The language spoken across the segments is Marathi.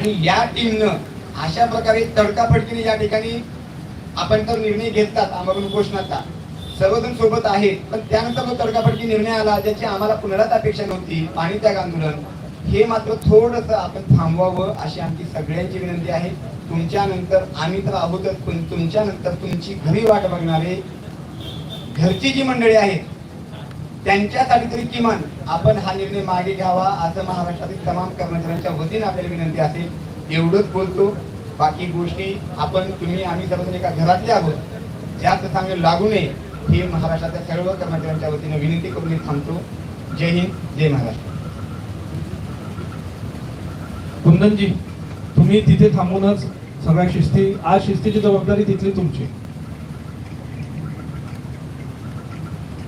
आणि या टीमनं अशा प्रकारे तडकाफडकीने या ठिकाणी. आपण तर निर्णय घेतलात आम्हाला उपोषणाचा. सर्वजण सोबत आहेत पण त्यानंतर जो तडकाफडकी निर्णय आला ज्याची आम्हाला पुनरात अपेक्षा नव्हती पाणी त्याग आंदोलन. हे मात्र थोडस आपण थांबवावं अशी आमची सगळ्यांची विनंती आहे. तुमच्या नंतर आम्ही तर आहोतच पण तुमच्या नंतर तुमची घरी वाट बघणारे घरची जी मंडळी आहेत त्यांच्यासाठी तरी किमान आपण हा निर्णय मागे घ्यावा असं महाराष्ट्रातील तमाम कर्मचाऱ्यांच्या वतीने आपल्याला विनंती असेल एवढंच बोलतो. बाकी गोष्टी आपण तुम्ही आम्ही सर्वजण एका घरातले आहोत. जास्त चांगले लागू नये हे महाराष्ट्राच्या सर्व कर्मचाऱ्यांच्या वतीने विनंती करून थांबतो. जय हिंद जय महाराष्ट्र. कुंदनजी तुम्ही तिथे थांबूनच सगळ्या शिस्ती आज शिस्तीची जबाबदारी तिथली तुमची.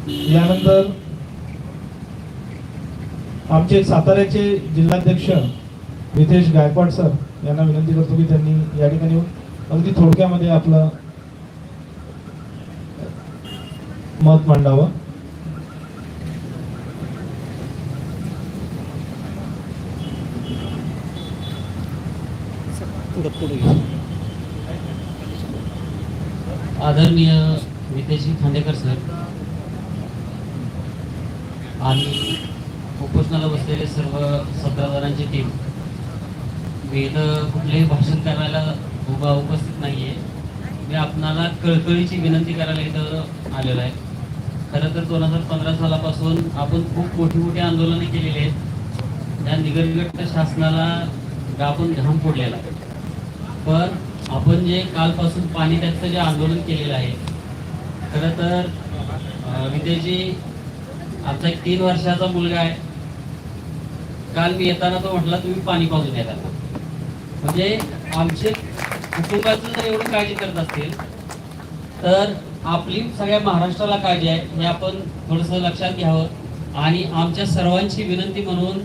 यानंतर आमचे साताऱ्याचे जिल्हाध्यक्ष नितेश गायकवाड सर यांना विनंती करतो की त्यांनी या ठिकाणी अगदी थोडक्यामध्ये आपलं मत मांडावं. आदरणीय नितेशजी खांडेकर सर आणि उपोषणाला बसलेले सर्व सतरा टीम मी इथं कुठलेही भाषण करायला उभा उपस्थित नाही आहे मी आपणाला कळकळीची विनंती करायला इथं आलेलो आहे. खरं तर दोन हजार पंधरा सालापासून आपण खूप मोठी मोठी आंदोलने केलेली आहेत. त्या निगरगट शासनाला आपण घाम फोडलेला आहे. पण आपण जे कालपासून पाणी त्याचं जे आंदोलन केलेलं आहे खरं तर विद्याची विजयजी आमचा एक तीन वर्षाचा मुलगा आहे. काल मी येताना तो म्हटला तुम्ही पाणी पाजून येतात म्हणजे आमचे कुटुंबाचं जर एवढी काळजी करत असतील तर आपली सगळ्या महाराष्ट्राला काळजी आहे. हे आपण थोडंसं लक्षात घ्यावं. आणि आमच्या सर्वांची विनंती म्हणून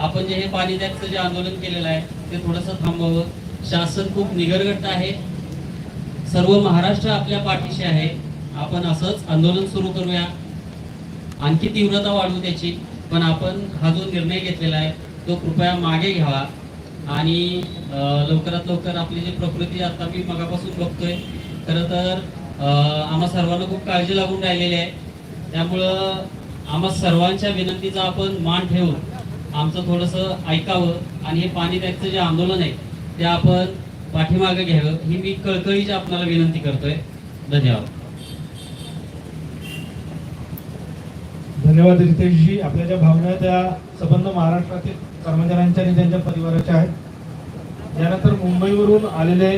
आपण जे हे पाणी द्यायचं जे आंदोलन केलेलं आहे ते थोडंसं थांबवावं. शासन खूप निगरगट आहे. सर्व महाराष्ट्र आपल्या पाठीशी आहे. आपण असंच आंदोलन सुरू करूया. आणखी तीव्रता वाढवू त्याची पण आपण हा जो निर्णय घेतलेला आहे तो कृपया मागे घ्यावा. आणि लवकरात लवकर आपली जी प्रकृती आता मी मगापासून बघतोय खरं तर आम्हा सर्वांना खूप काळजी लागून राहिलेली आहे. त्यामुळं आम्हा सर्वांच्या विनंतीचा आपण मान ठेवून आमचं थोडंसं ऐकावं आणि हे पाणी त्याचं जे आंदोलन आहे ते आपण पाठीमागे घ्यावं ही मी कळकळीची आपल्याला विनंती करतोय. धन्यवाद. धन्यवाद रितेशजी. आपल्या ज्या भावना त्या संबंध महाराष्ट्रातील कर्मचाऱ्यांच्या आणि त्यांच्या परिवाराच्या आहेत. त्यानंतर मुंबईवरून आलेले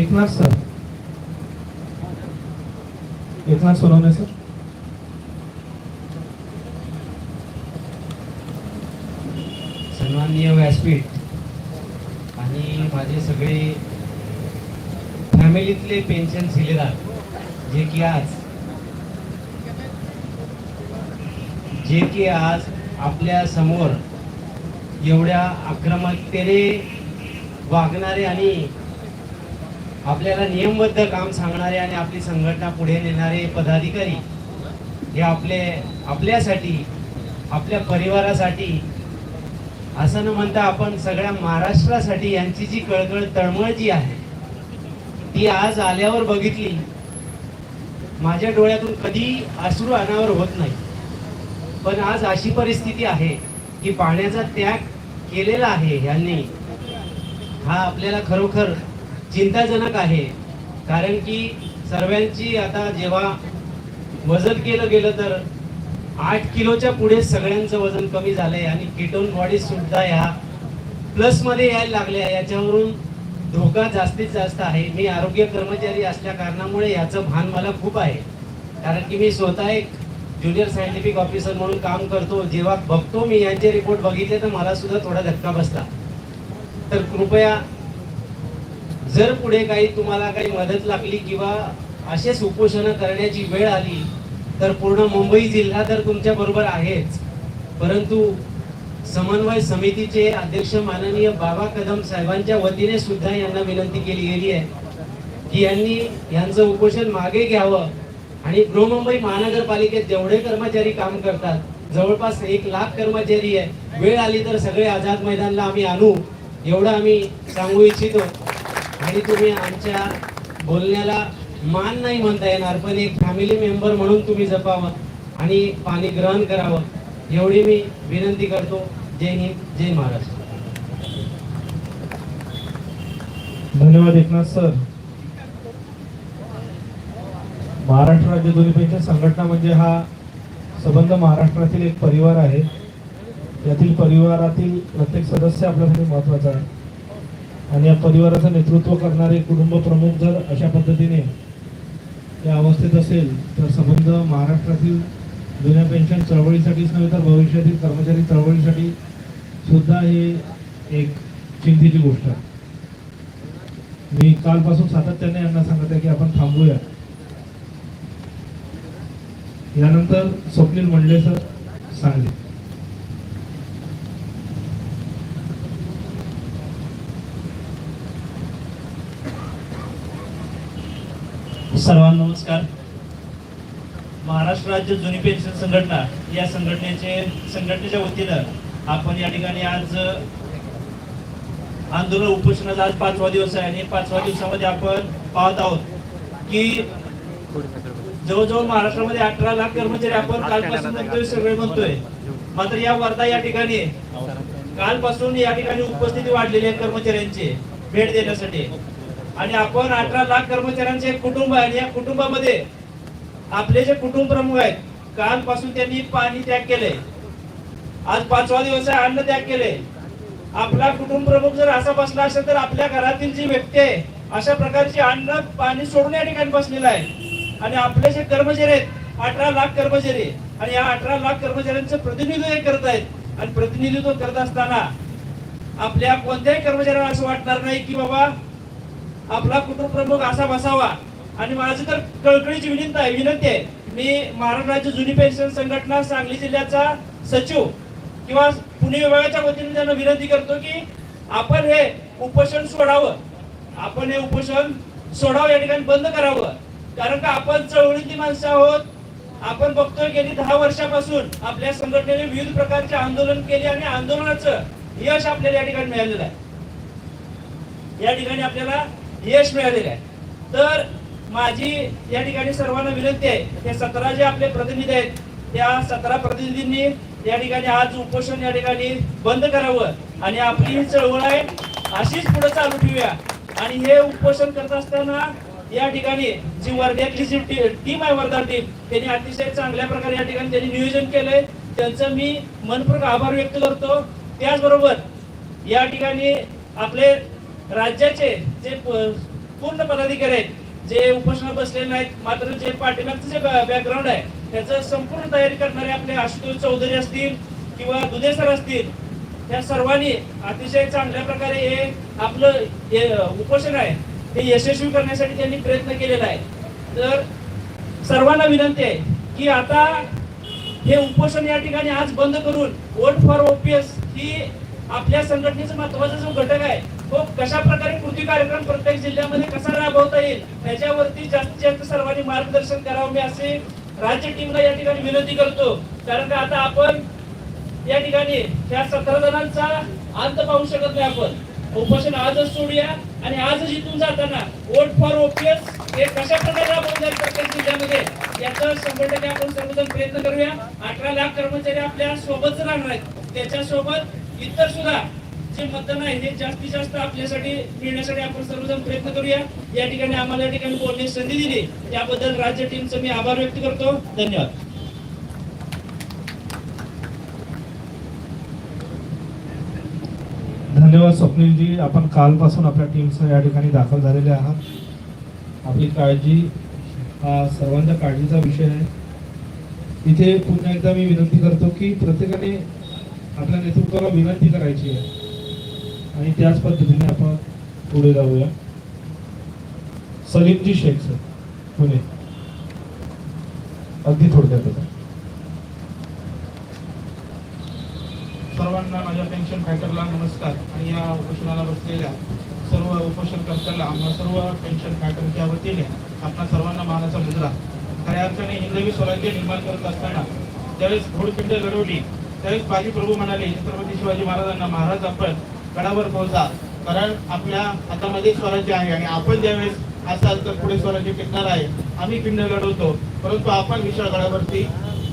एकनाथ सर. एकनाथ सोनवणे सर. सन्माननीय व्यासपीठ आणि माझे सगळे फॅमिलीतले पेन्शन सिलेदार जे की आज जे की आज आपल्यासमोर एवढ्या आक्रमकतेने वागणारे आणि आपल्याला नियमबद्ध काम सांगणारे आणि आपली संघटना पुढे नेणारे पदाधिकारी हे आपले आपल्यासाठी आपल्या परिवारासाठी असं न म्हणता आपण सगळ्या महाराष्ट्रासाठी यांची जी कळकळ तळमळ जी आहे ती आज आल्यावर बघितली माझ्या डोळ्यातून कधी अश्रू अनावर होत नाही. पण आज अशी परिस्थिती आहे की पाण्याचा त्याग केलेला आहे यांनी. हा आपल्याला खरोखर चिंताजनक आहे. कारण की सर्वांची आता जेव्हा वजन केलं गेलं तर आठ किलोच्या पुढे सगळ्यांचं वजन कमी झालंय आणि किटोन बॉडी सुद्धा ह्या प्लसमध्ये यायला लागल्या. याच्यावरून धोका जास्तीत जास्त आहे. मी आरोग्य कर्मचारी असल्या कारणामुळे याचं भान मला खूप आहे. कारण की मी स्वतः एक ज्युनियर सायंटिफिक ऑफिसर म्हणून काम करतो जेव्हा बघतो मी यांचे रिपोर्ट बघितले तर मला सुद्धा थोडा धक्का बसला. तर कृपया जर पुढे काही तुम्हाला काही मदत लागली किंवा असेच उपोषण करण्याची वेळ आली तर पूर्ण मुंबई जिल्हा तर तुमच्या बरोबर आहेच. परंतु समन्वय समितीचे अध्यक्ष माननीय बाबा कदम साहेबांच्या वतीने सुद्धा यांना विनंती केली गेली आहे की यांनी यांचं उपोषण मागे घ्यावं. आणि बृहमुंबई महानगरपालिकेत जेवढे कर्मचारी काम करतात जवळपास एक लाख कर्मचारी आहे. वेळ आली तर सगळे आझाद मैदानला आम्ही आणू एवढं आम्ही सांगू इच्छितो. आणि तुम्ही आमच्या बोलण्याला मान नाही म्हणता येणार पण एक फॅमिली मेंबर म्हणून तुम्ही जपावं आणि पाणी ग्रहण करावं एवढी मी विनंती करतो. जय हिंद जय महाराष्ट्र. धन्यवाद एकनाथ सर. महाराष्ट्र राज्य दोन्ही पेन्शन संघटना म्हणजे हा संबंध महाराष्ट्रातील एक परिवार आहे. यातील परिवारातील प्रत्येक सदस्य आपल्यासाठी महत्त्वाचा आहे. आणि या परिवाराचं नेतृत्व करणारे कुटुंब प्रमुख जर अशा पद्धतीने या अवस्थेत असेल तर संबंध महाराष्ट्रातील जुन्या पेन्शन चळवळीसाठीच नव्हे तर भविष्यातील कर्मचारी चळवळीसाठी सुद्धा हे एक चिंतेची गोष्ट आहे. मी कालपासून सातत्याने यांना सांगत आहे की आपण थांबूया. यानंतर स्वप्नील मंडले सर सांगले. सर्वांना नमस्कार. महाराष्ट्र राज्य जुनी पेन्शन संघटना या संघटनेचे संघटनेच्या वतीनं आपण या ठिकाणी आज आंदोलन उपोषणाचा आज पाचवा दिवस आहे आणि पाचवा दिवसामध्ये आपण पाहत आहोत की जवळजवळ महाराष्ट्रामध्ये अठरा लाख कर्मचारी आपण कालपासून म्हणतोय सगळे म्हणतोय. मात्र या वर्धा या ठिकाणी कालपासून या ठिकाणी उपस्थिती वाढलेली आहे कर्मचाऱ्यांची भेट देण्यासाठी. आणि आपण अठरा लाख कर्मचाऱ्यांचे एक कुटुंब आहे आणि या कुटुंबामध्ये आपले जे कुटुंब प्रमुख आहेत कालपासून त्यांनी पाणी त्याग केले. आज पाचवा दिवस आहे अन्न त्याग केले. आपला कुटुंब प्रमुख जर असा बसला असेल तर आपल्या घरातील जी व्यक्ती आहे अशा प्रकारची अन्न पाणी सोडून या ठिकाणी बसलेला आहे. आणि आपले जे कर्मचारी आहेत अठरा लाख कर्मचारी आणि या अठरा लाख कर्मचाऱ्यांचं प्रतिनिधित्व हे करत आहेत आणि प्रतिनिधित्व करत असताना आपल्या कोणत्याही कर्मचाऱ्याला असं वाटणार नाही की बाबा आपला कुटुंब प्रमुख असा बसावा. आणि माझी तर कळकळीची विनंती आहे विनंती आहे. मी महाराष्ट्र राज्य जुनी पेन्शन संघटना सांगली जिल्ह्याचा सचिव किंवा पुणे विभागाच्या वतीने त्यांना विनंती करतो की आपण हे उपोषण सोडावं. आपण हे उपोषण सोडावं या ठिकाणी बंद करावं. कारण का आपण चळवळीतली माणसं आहोत. आपण बघतोय गेली दहा वर्षापासून आपल्या संघटनेने विविध प्रकारचे आंदोलन केले आणि आंदोलनाचं यश आपल्याला या ठिकाणी मिळालेलं आहे. या ठिकाणी आपल्याला यश मिळालेलं आहे. तर माझी या ठिकाणी सर्वांना विनंती आहे हे सतरा जे आपले प्रतिनिधी आहेत त्या सतरा प्रतिनिधींनी या ठिकाणी आज उपोषण या ठिकाणी बंद करावं आणि आपली ही चळवळ आहे अशीच पुढे चालू ठेवूया. आणि हे उपोषण करत असताना या ठिकाणी जी वर्ध्यातली जी टीम आहे वर्धा टीम त्यांनी अतिशय चांगल्या प्रकारे या ठिकाणी त्यांनी नियोजन केलंय. त्यांचं मी मनपूर्वक आभार व्यक्त करतो. त्याचबरोबर या ठिकाणी आपले राज्याचे जे पूर्ण पदाधिकारी आहेत जे उपोषणात बसलेले नाहीत मात्र जे पाठीमागचं जे बॅकग्राऊंड आहे त्याचं संपूर्ण तयारी करणारे आपले आशुतोष चौधरी असतील किंवा दुधे सर असतील त्या सर्वांनी अतिशय चांगल्या प्रकारे हे आपलं हे उपोषण आहे. ते यशस्वी करण्यासाठी त्यांनी प्रयत्न केलेला आहे. तर सर्वांना विनंती आहे की आता हे उपोषण या ठिकाणी आज बंद करून वोट फॉर ओपीएस ही आपल्या संघटनेचा महत्त्वाचा जो घटक आहे तो कशा प्रकारे कृती कार्यक्रम प्रत्येक जिल्ह्यामध्ये कसा राबवता येईल त्याच्यावरती जास्तीत जास्त सर्वांनी मार्गदर्शन करावं. मी असे राज्य टीमला या ठिकाणी विनंती करतो. कारण का आता आपण या ठिकाणी त्या सतरा जणांचा अंत पाहू शकत नाही आपण. उपोषण आजच सोडूया आणि आजच इथून जाताना वोट फॉर ओपीएस हे कशा प्रकारे राबवून प्रत्येक जिल्ह्यामध्ये याचा शंभर टक्के आपण सर्वजण प्रयत्न करूया. अठरा लाख कर्मचारी आपल्या सोबतच राहणार आहेत. त्याच्यासोबत इतर सुद्धा जे मतदान आहे हे जास्तीत जास्त आपल्यासाठी मिळण्यासाठी आपण सर्वजण प्रयत्न करूया. या ठिकाणी आम्हाला या ठिकाणी बोलण्याची संधी दिली. त्याबद्दल राज्य टीमचं मी आभार व्यक्त करतो. धन्यवाद. धन्यवाद स्वप्नीलजी. आपण कालपासून आपल्या टीमसह या ठिकाणी दाखल झालेले आहात. आपली काळजी हा सर्वांच्या काळजीचा विषय आहे. इथे पुन्हा एकदा मी विनंती करतो की प्रत्येकाने आपल्या नेतृत्वाला विनंती करायची आहे. आणि त्याच पद्धतीने आपण पुढे जाऊया. सलीमजी शेख सर पुणे. अगदी थोडक्यात सर्वांना माझ्या पेन्शन फायटरला नमस्कार. आणि या उपोषणाला बसलेल्या सर्व उपोषणकर्त्याला आम्हा सर्व पेन्शन फायटरच्या वतीने आपणा सर्वांना मानाचा मुद्रा. खऱ्या अर्थाने हिंदवी स्वराज्य निर्माण करत असताना ज्यावेळेस घोडपिंड लढवली त्यावेळेस बाजी प्रभू म्हणाले छत्रपती शिवाजी महाराजांना महाराज आपण गडावर पोहोचा. कारण आपल्या हातामध्ये स्वराज्य आहे आणि आपण ज्यावेळेस असाल तर पुढे स्वराज्य टिकणार आहे आम्ही पिंड लढवतो. परंतु आपण विशाळ गडावरती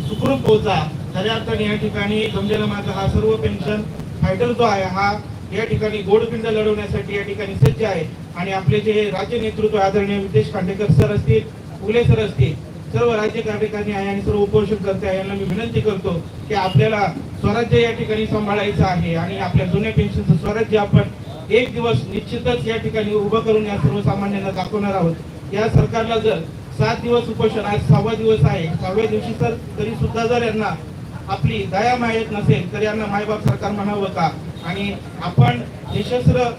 सुखरूप पोहोचा. खऱ्या अर्थाने या ठिकाणी जमलेला माझा हा सर्व पेन्शन फायटर जो आहे हा या ठिकाणी गोडपिंड लढवण्यासाठी या ठिकाणी सज्ज आहे. आणि आपले जे राज्य नेतृत्व आदरणीय विदेश खांडेकर सर असतील फुले सर असतील सर्व राज्य कार्यकारणी आहे आणि सर्व उपोषण करते आहे यांना मी विनंती करतो की आपल्याला स्वराज्य या ठिकाणी सांभाळायचं आहे आणि आपल्या जुन्या पेन्शनचं स्वराज्य आपण एक दिवस निश्चितच या ठिकाणी उभं करून या सर्वसामान्यांना दाखवणार आहोत. या सरकारला जर सात दिवस उपोषण आज सहावा दिवस आहे सहाव्या दिवशी तर तरी सुद्धा जर यांना आपली दया मायत नसेल तर यांना मायबाप सरकार म्हणावं का? आणि आपण निशस्त्र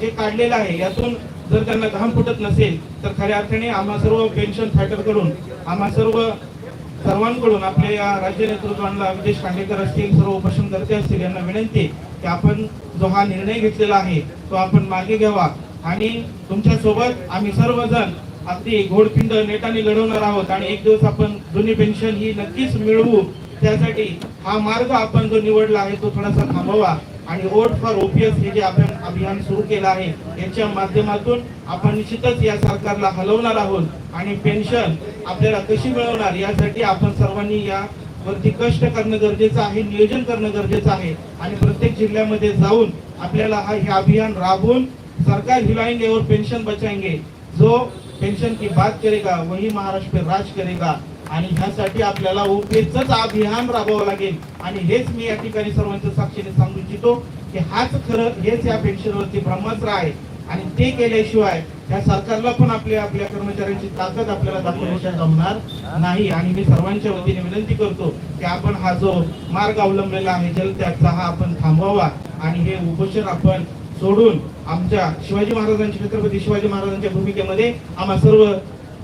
जे काढलेलं आहे यातून जर त्यांना घाम फुटत नसेल तर खऱ्या अर्थाने आम्हा सर्व पेन्शन फायटरकडून आम्हा सर्व सर्वांकडून आपल्या या राज्य नेतृत्वांना विदेश खांडेकर असतील सर्व उपोषणकर्ते असतील यांना विनंती की आपण जो हा निर्णय घेतलेला आहे तो आपण मागे घ्यावा. आणि तुमच्यासोबत आम्ही सर्वजण अगदी घोडपिंड नेटाने लढवणार आहोत आणि एक दिवस आपण जुनी पेन्शन ही नक्कीच मिळवू. त्यासाठी हा मार्ग आपण जो निवडला आहे तो थोडासा थांबवा आणि वोट फॉर ओपीएस हे जे आपण अभियान सुरू केलं आहे याच्या माध्यमातून आपण निश्चितच या सरकारला हलवणार आहोत आणि पेन्शन आपल्याला कशी मिळवणार यासाठी आपण सर्वांनी या वरती कष्ट करणं गरजेचं आहे नियोजन करणं गरजेचं आहे आणि प्रत्येक जिल्ह्यामध्ये जाऊन आपल्याला हा हे अभियान राबवून सरकार हिलाएंगे और पेन्शन बचाएंगे जो पेंशन की बात करेगा वही महाराष्ट्र पे राज करेगा. आणि ह्यासाठी आपल्याला ओपीएसच अभियान राबवावं लागेल. आणि हेच मी या ठिकाणी सर्वांच्या साक्षीने सांगू इच्छितो की हाच खरं हेच या पेन्शनवरती ब्रह्मास्त्र आहे. आणि ते केल्याशिवाय या सरकारला पण आपल्या आपल्या कर्मचाऱ्यांची ताकद आपल्याला दाखवण्याच्या जमणार नाही. आणि मी सर्वांच्या वतीने विनंती करतो की आपण हा जो मार्ग अवलंबलेला आहे जलत्यागचा हा आपण थांबवावा. आणि हे उपोषण आपण सोडून आमच्या शिवाजी महाराजांच्या छत्रपती शिवाजी महाराजांच्या भूमिकेमध्ये आम्हा सर्व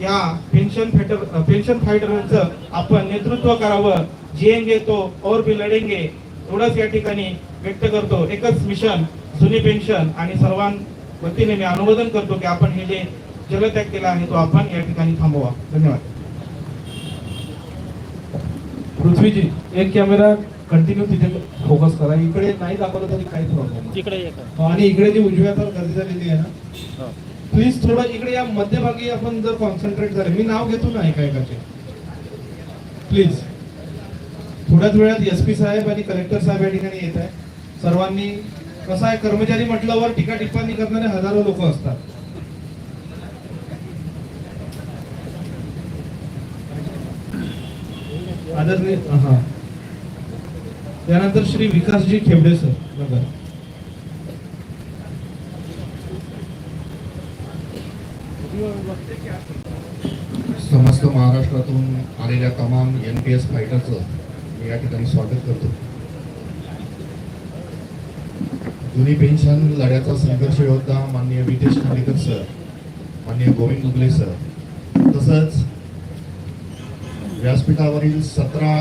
या पेन्शन फायटर पेन्शन फायटरांचं आपण नेतृत्व करावं जिएंगे तो और भी लढेंगे एवढंच या ठिकाणी व्यक्त करतो. एकच मिशन जुनी पेन्शन आणि सर्वां वतीने मी अनुमोदन करतो की आपण हे जे जलत्याग केला आहे तो आपण या ठिकाणी थांबवा. धन्यवाद. पृथ्वीजी एक कॅमेरा कंटिन्यू तिथे फोकस करा. इकडे नाही दाखवलं तरी काही प्रॉब्लेम तिकडे आणि इकडे जी उजव्या तर गर्दी झालेली आहे ना? प्लीज थोडं इकडे या मध्यभागी आपण जर कॉन्सन्ट्रेट झाले. मी नाव घेतो ना एका एकाचे प्लीज थोड्याच वेळात एस पी साहेब आणि कलेक्टर साहेब या ठिकाणी येत आहे सर्वांनी कसं आहे कर्मचारी म्हटल्यावर टीका टिप्पणी करणारे हजारो लोक असतात. आदरणीय हा. त्यानंतर श्री विकासजी ठेवडे सर नगर समस्त महाराष्ट्रातून आलेल्या तमाम एन पी एस फायटरचं मी या ठिकाणी स्वागत करतो. जुनी पेन्शन लढ्याचा संघर्ष योद्धा माननीय विदेश खांडेकर सर माननीय गोविंद मुगले सर तसंच व्यासपीठावरील सतरा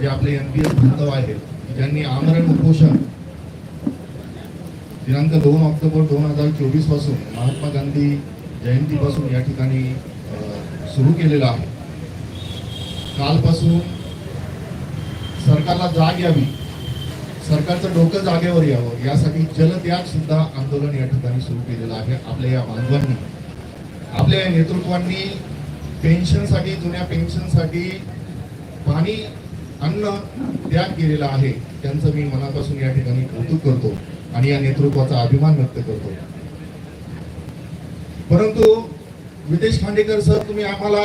जे आपले एन पी एस बांधव आहेत ज्यांनी आमरण उपोषण दिनांक दोन ऑक्टोबर दोन हजार चोवीसपासून महात्मा गांधी जयंतीपासून या ठिकाणी सुरू केलेलं आहे. कालपासून सरकारला जाग यावी सरकारचं डोकं जागेवर यावं यासाठी जलत्याग सुद्धा आंदोलन या ठिकाणी सुरू केलेलं आहे आपल्या या बांधवांनी आपल्या या नेतृत्वांनी पेन्शनसाठी जुन्या पेन्शनसाठी पाणी अन्न त्याग केलेला आहे. त्यांचं मी मनापासून या ठिकाणी कौतुक करतो आणि या नेतृत्वाचा अभिमान व्यक्त करतो. परंतु मितेश खांडेकर सर तुम्ही आम्हाला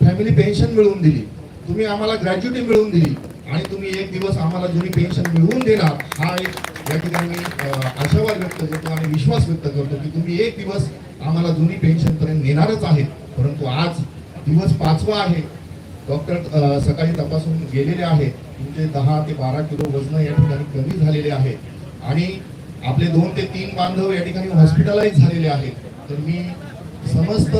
फॅमिली पेन्शन मिळवून दिली. तुम्ही आम्हाला ग्रॅज्युटी मिळवून दिली. आणि तुम्ही एक दिवस आम्हाला जुनी पेन्शन मिळवून देणार हा एक या ठिकाणी आशावाद व्यक्त करतो आणि विश्वास व्यक्त करतो की तुम्ही एक दिवस आम्हाला जुनी पेन्शनपर्यंत नेणारच आहेत. परंतु आज दिवस पाचवा आहे. डॉक्टर सकाळी तपासून गेलेले आहेत. तुमचे दहा ते बारा किलो वजन या ठिकाणी कमी झालेले आहे. आणि आपले दोन ते तीन बांधव या ठिकाणी हॉस्पिटलाइज झालेले आहेत. तर मी समस्त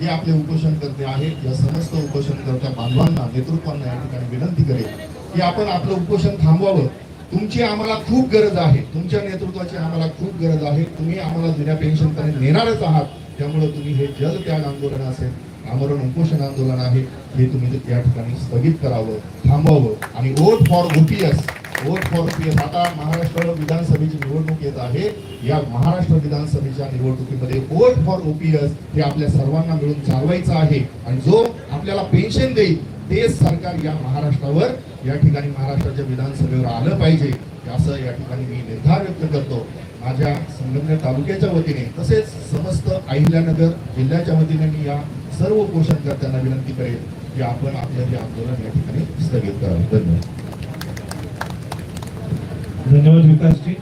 जे आपले उपोषण करते आहेत या समस्त उपोषणकर्त्या बांधवांना नेतृत्वांना या ठिकाणी विनंती करेल की आपण आपलं उपोषण थांबवावं. तुमची आम्हाला खूप गरज आहे. तुमच्या नेतृत्वाची आम्हाला खूप गरज आहे. तुम्ही आम्हाला जुन्या पेन्शनकडे नेणारच आहात. त्यामुळे तुम्ही हे जल त्याग आंदोलन असेल आमरण उपोषण आंदोलन आहे हे तुम्ही या ठिकाणी स्थगित करावं थांबवावं. आणि vote for OPS vote for आता महाराष्ट्र विधानसभेची निवडणूक येत आहे. या महाराष्ट्र विधानसभेच्या निवडणुकीमध्ये वोट फॉर ओपीएस हे आपल्या सर्वांना मिळून चालवायचं आहे. आणि जो आपल्याला पेन्शन देईल तेच सरकार या महाराष्ट्रावर या ठिकाणी महाराष्ट्राच्या विधानसभेवर आलं पाहिजे. असं या ठिकाणी मी निर्धार व्यक्त करतो. माझ्या संगमनेर तालुक्याच्या वतीने तसेच समस्त अहिल्यानगर जिल्ह्याच्या वतीने मी या सर्व पोषणकर्त्यांना विनंती करेल की आपण आपलं हे आंदोलन या ठिकाणी स्थगित करावं. धन्यवाद. धन्यवाद विकासजी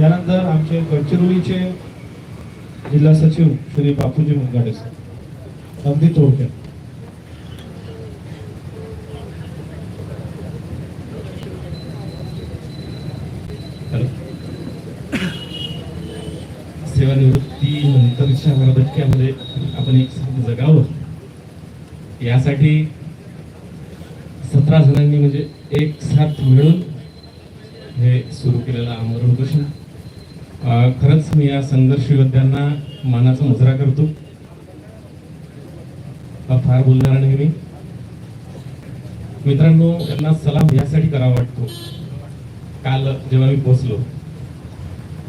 यानंतर आमचे गडचिरोलीचे जिल्हा सचिव श्री बापूजी मुंगाडे सर. अगदी थोडक्यात. हॅलो. सेवानिवृत्ती आपण एक साथ जगावं. यासाठी सतरा जणांनी म्हणजे एक साथ मिळून हे सुरू केलेलं आमरण उपोषण खरंच मी या संघर्ष योद्ध्यांना मानाचा मुजरा करतो. फार बोलणार नाही मी. मित्रांनो यांना सलाम यासाठी करावा वाटतो. काल जेव्हा मी पोहोचलो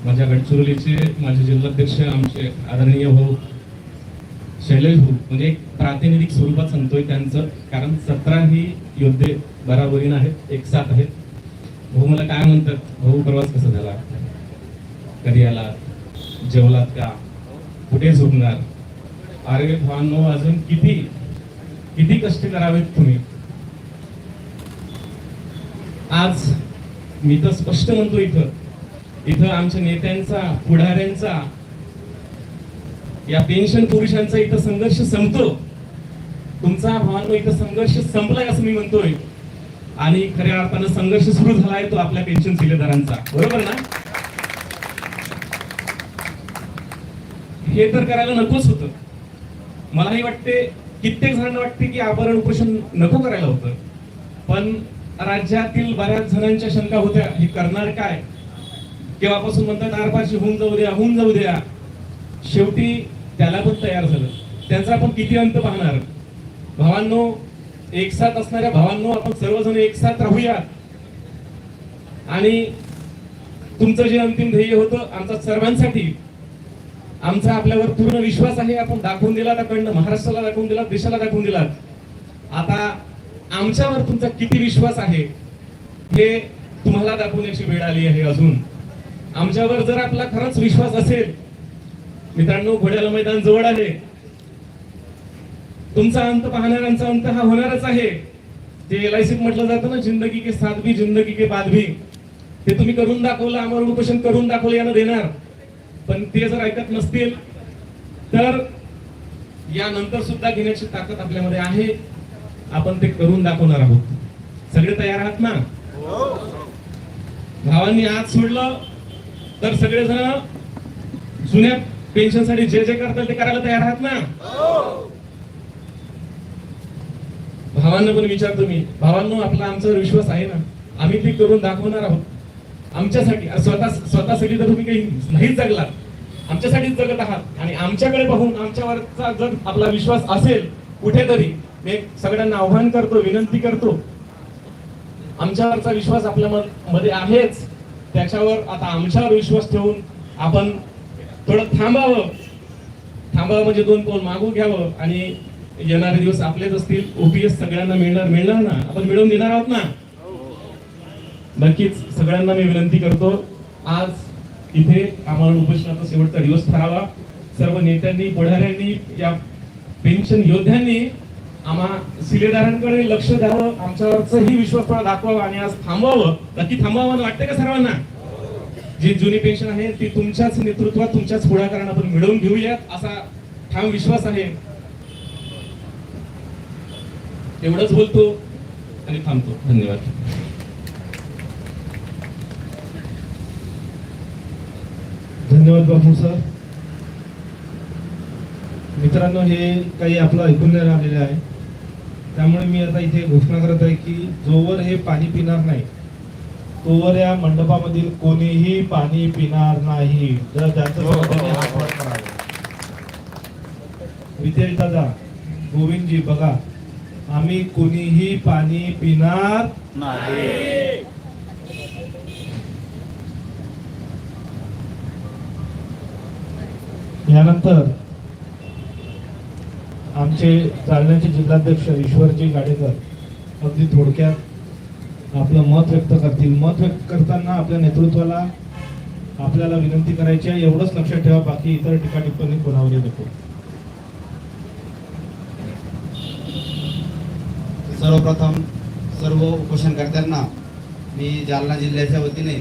माझ्या गडचिरोलीचे माझे जिल्हाध्यक्ष आमचे आदरणीय भाऊ शैलेश भाऊ म्हणजे एक प्रातिनिधिक स्वरूपात सांगतोय त्यांचं कारण सतरा ही योद्धे बराबरीनं आहेत एक साथ आहेत. भाऊ मला काय म्हणतात? भाऊ प्रवास कसा झाला? कधी आला? जेवलात का? कुठे झोपणार? अरे भावांनो अजून किती? किती कष्ट करावेत तुम्ही? आज मी तर स्पष्ट म्हणतो इथं. इथं आमच्या नेत्यांचा पुढाऱ्यांचा या पेन्शन पुरुषांचा इथं संघर्ष संपतो. तुमचा भावांनो इथं संघर्ष संपलाय असं मी म्हणतोय. आणि खऱ्या अर्थानं संघर्ष सुरू झालाय तो आपल्या पेन्शन सिलेदारांचा बरोबर ना? हे तर करायला नकोच होतं. मलाही वाटते कित्येक जणांना वाटते की आभरण उपोषण नको करायला होतं. पण राज्यातील बऱ्याच जणांच्या शंका होत्या हे करणार काय? केव्हापासून म्हणतात आरपारशी होऊन जाऊ द्या होऊन जाऊ द्या. शेवटी त्याला पण तयार झालं. त्यांचा आपण किती अंत पाहणार? भावांनो एक साथ असणाऱ्या भावांनो आपण सर्वजण एक साथ राहूया. आणि तुमचं जे अंतिम ध्येय होतं आमचा सर्वांसाठी आमचा आपल्यावर पूर्ण विश्वास आहे आपण दाखवून दिला त्याकडनं महाराष्ट्राला दाखवून दिला देशाला दाखवून दिलात आता आमच्यावर तुमचा किती विश्वास आहे हे तुम्हाला दाखवण्याची वेळ आली आहे अजून. आमच्यावर जर आपला खरंच विश्वास असेल मित्रांनो घोड्याला मैदान जवळ आहे तुमचा अंत पाहणाऱ्यांचा अंत हा होणारच आहे. ते एल आय सीत म्हटलं जातं ना जिंदगी के साथ भी जिंदगी के बाद भी. ते तुम्ही करून दाखवलं आमरण उपोषण करून दाखवलं यानं देणार. पण ते जर ऐकत नसतील तर यानंतर सुद्धा घेण्याची ताकद आपल्यामध्ये आहे. आपण ते करून दाखवणार आहोत. सगळे तयार आहात ना? भावांनी आज सोडलं तर सगळेजण जुन्या पेन्शनसाठी जे जे करतात ते करायला तयार आहात ना? भावांना पण विचारतो मी भावांनो आपला आमच्यावर विश्वास आहे ना? आम्ही ते करून दाखवणार आहोत. आमच्यासाठी स्वतः स्वतःसाठी तर तुम्ही काही नाही जगलात. आमच्यासाठीच जगत आहात. आणि आमच्याकडे पाहून आमच्यावरचा जर आपला विश्वास असेल कुठेतरी मी एक सगळ्यांना आव्हान करतो विनंती करतो. आमच्यावरचा विश्वास आपल्या म- मध्ये आहेच. त्याच्यावर आता आमच्यावर विश्वास ठेवून आपण थोडं थांबावं. थांबावं म्हणजे दोन पाऊल मागू घ्यावं आणि येणारे दिवस आपलेच असतील. ओपीएस सगळ्यांना मिळणार मिळणार ना? आपण मिळवून देणार आहोत ना? नक्कीच सगळ्यांना मी विनंती करतो आज इथे आम्हाला उपोषणाचा शेवटचा दिवस ठरावा. सर्व नेत्यांनी पुढाऱ्यांनी या पेन्शन योद्ध्यांनी आम्हा सिलेदारांकडे लक्ष द्यावं आमच्यावरचंही विश्वास दाखवावं दाखवावा आणि आज थांबवावं. नक्की थांबवावं वाटतंय का सर्वांना? जी जुनी पेन्शन आहे ती तुमच्याच नेतृत्वात तुमच्याच पुढाकारांना आपण मिळवून घेऊयात असा ठाम विश्वास आहे. एवढंच बोलतो आणि थांबतो. धन्यवाद. धन्यवाद बापू सर. मित्रांनो हे काही आपलं ऐकून नाही आलेलं आहे. त्यामुळे मी आता इथे घोषणा करत आहे की जोवर हे पाणी पिणार नाही तोवर या मंडपामधील कोणीही पाणी पिणार नाही. जर त्याचं हात वर करावे. रितेश दादा गोविंदजी बघा. आम्ही कुणीही पाणी पिणार यानंतर आमचे जालन्याचे जिल्हाध्यक्ष ईश्वरजी गाडेकर अगदी थोडक्यात आपलं मत व्यक्त करतील. मत व्यक्त करताना आपल्या नेतृत्वाला आपल्याला विनंती करायची आहे. एवढंच लक्षात ठेवा. बाकी इतर टीका टिप्पणी कोणावरही नको. सर्वप्रथम सर्व उपोषणकर्त्यांना मी जालना जिल्ह्याच्या वतीने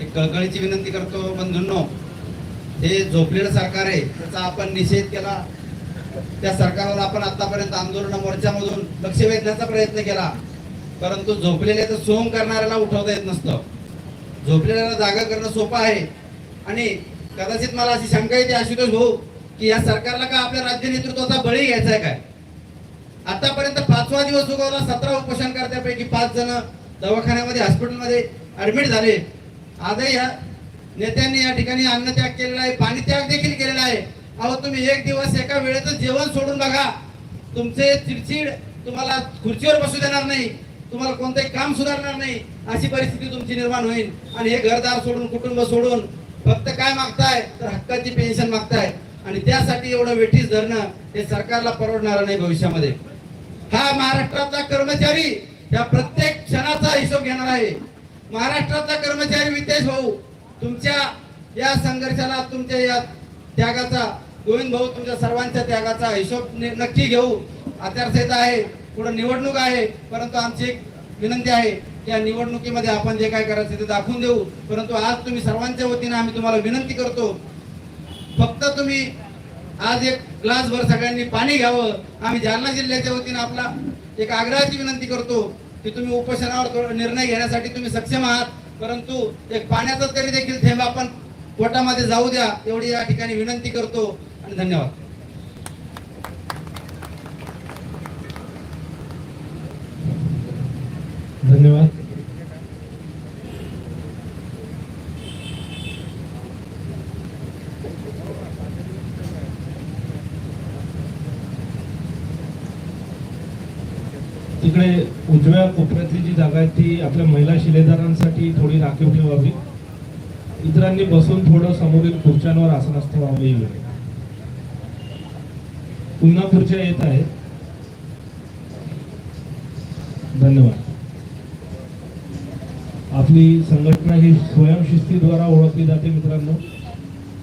एक कळकळीची विनंती करतो बंधूंनो. हे झोपलेलं सरकार आहे त्याचा आपण निषेध केला. त्या सरकारवर आपण आतापर्यंत आंदोलन मोर्चामधून लक्ष वेधण्याचा प्रयत्न केला. परंतु झोपलेल्याचं सोम करणाऱ्याला उठवता येत नसतं. झोपलेल्याला जागा करणं सोपं आहे. आणि कदाचित मला अशी शंका येते आशुतोष भाऊ की या सरकारला का आपल्या राज्य नेतृत्वाचा बळी घ्यायचा आहे काय? आतापर्यंत पाचवा दिवस उगवला सतरा उपोषण करत्यापैकी पाच जण दवाखान्यामध्ये हॉस्पिटलमध्ये ऍडमिट झाले. आजही या नेत्यांनी या ठिकाणी अन्नत्याग केलेला आहे पाणी त्याग देखील केलेला आहे. अहो तुम्ही एक दिवस एका वेळेचं जेवण सोडून बघा. तुमचे चिडचिड तुम्हाला खुर्चीवर बसू देणार नाही. तुम्हाला कोणतंही काम सुधारणार नाही. अशी परिस्थिती तुमची निर्माण होईल. आणि हे घरदार सोडून कुटुंब सोडून फक्त काय मागताय? तर हक्काची पेन्शन मागताय. आणि त्यासाठी एवढं वेठीस धरणं हे सरकारला परवडणार नाही भविष्यामध्ये. हा महाराष्ट्राचा कर्मचारी या प्रत्येक क्षणाचा हिशोब घेणार आहे. महाराष्ट्राचा कर्मचारी वितेश भाऊ तुमच्या या संघर्षाला तुमच्या या त्यागाचा गोविंद भाऊ तुमच्या सर्वांच्या त्यागाचा हिशोब नक्की घेऊ. आचारसंहिता आहे पुढे निवडणूक आहे परंतु आमची एक विनंती आहे की या निवडणुकीमध्ये आपण जे काय करायचं ते दाखवून देऊ. परंतु आज तुम्ही सर्वांच्या वतीने आम्ही तुम्हाला विनंती करतो फक्त तुम्ही आज एक ग्लासभर सगळ्यांनी पाणी घ्यावं. आम्ही जालना जिल्ह्याच्या वतीने आपला एक आग्रहाची विनंती करतो की तुम्ही उपोषणावर निर्णय घेण्यासाठी तुम्ही सक्षम आहात. परंतु एक पाण्याचा तरी देखील थेंब आपण पोटामध्ये जाऊ द्या एवढी या ठिकाणी विनंती करतो आणि धन्यवाद. धन्यवाद. जी जागा आहे ती आपल्या महिला शिलेदारांसाठी थोडी राखीव ठेवावी. इतरांनी बसून थोडं समोरील खुर्च्यांवर आसनस्थ व्हावं ही पुन्हा खुर्च्या येत आहेत. धन्यवाद. आपली संघटना ही स्वयंशिस्तीद्वारा ओळखली जाते मित्रांनो.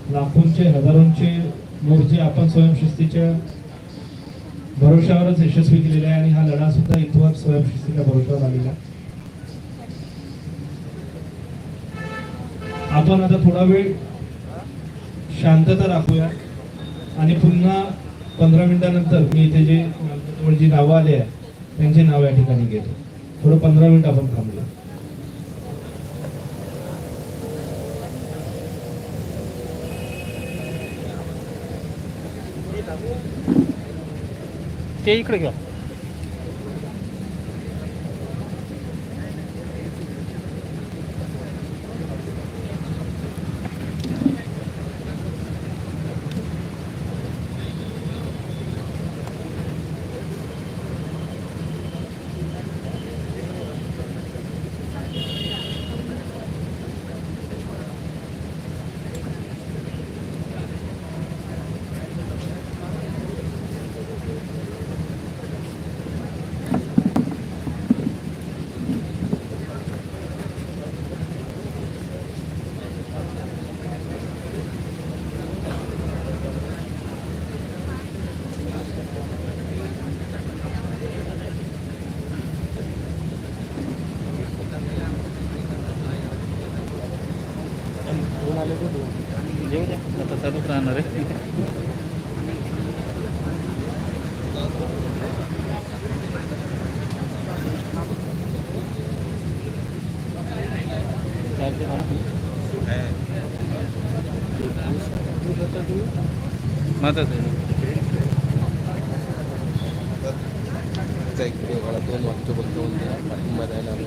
लाखोंचे हजारोंचे मोर्चे आपण स्वयंशिस्तीच्या भरोशावरच यशस्वी केलेले आहे आणि हा लढा सुद्धा इथवर स्वयंशिस्तीच्या भरोशावर आलेला आपण आता थोडा वेळ शांतता राखूया. आणि पुन्हा पंधरा मिनिटानंतर मी इथे जे जी नावं आले आहे त्यांची नाव या ठिकाणी घेतो. थोडं पंधरा मिनिट आपण थांबलो ते इकडे घ्या. राहणार आहे. मदत दोन वाक्य बोलतो पाठिंबा द्यायला आलो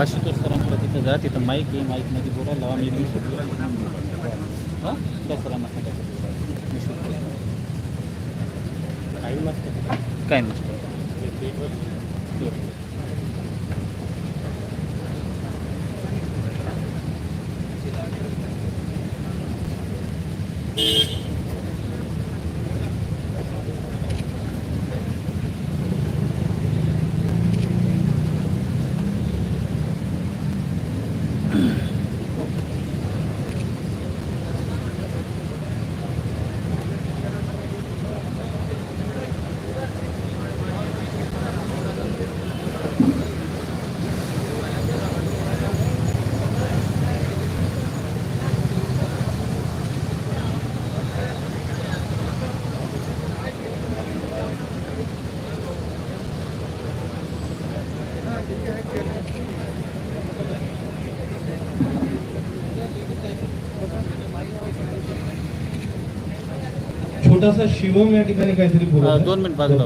आशुतोष जा तिथं माईक आहे माईकमध्ये बोला लावा मी मी शूट हां? त्या सरांना मी काही नसतं काय नाही. छोटासा शिवम या ठिकाणी काहीतरी बोलत. दोन मिनिट बाजूला.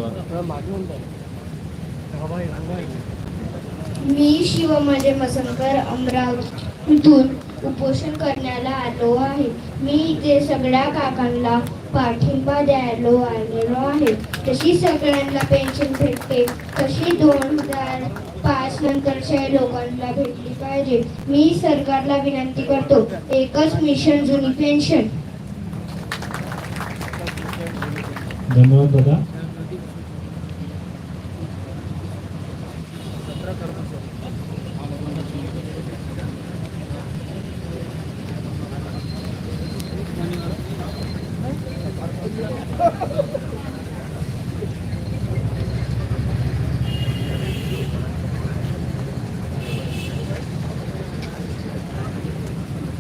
मी शिवमजे मसनकर अमरावतीतून उपोषण करण्याला आलो आहे. मी इथे सगळ्या काकांना पाठिंबा द्यायला आलेलो आहे. तशी सगळ्यांना पेन्शन भेटते. तशी दोन हजार पाच नंतरच्या लोकांना भेटली पाहिजे. मी सरकारला विनंती करतो. एकच मिशन जुनी पेन्शन धन्यवाद दादा.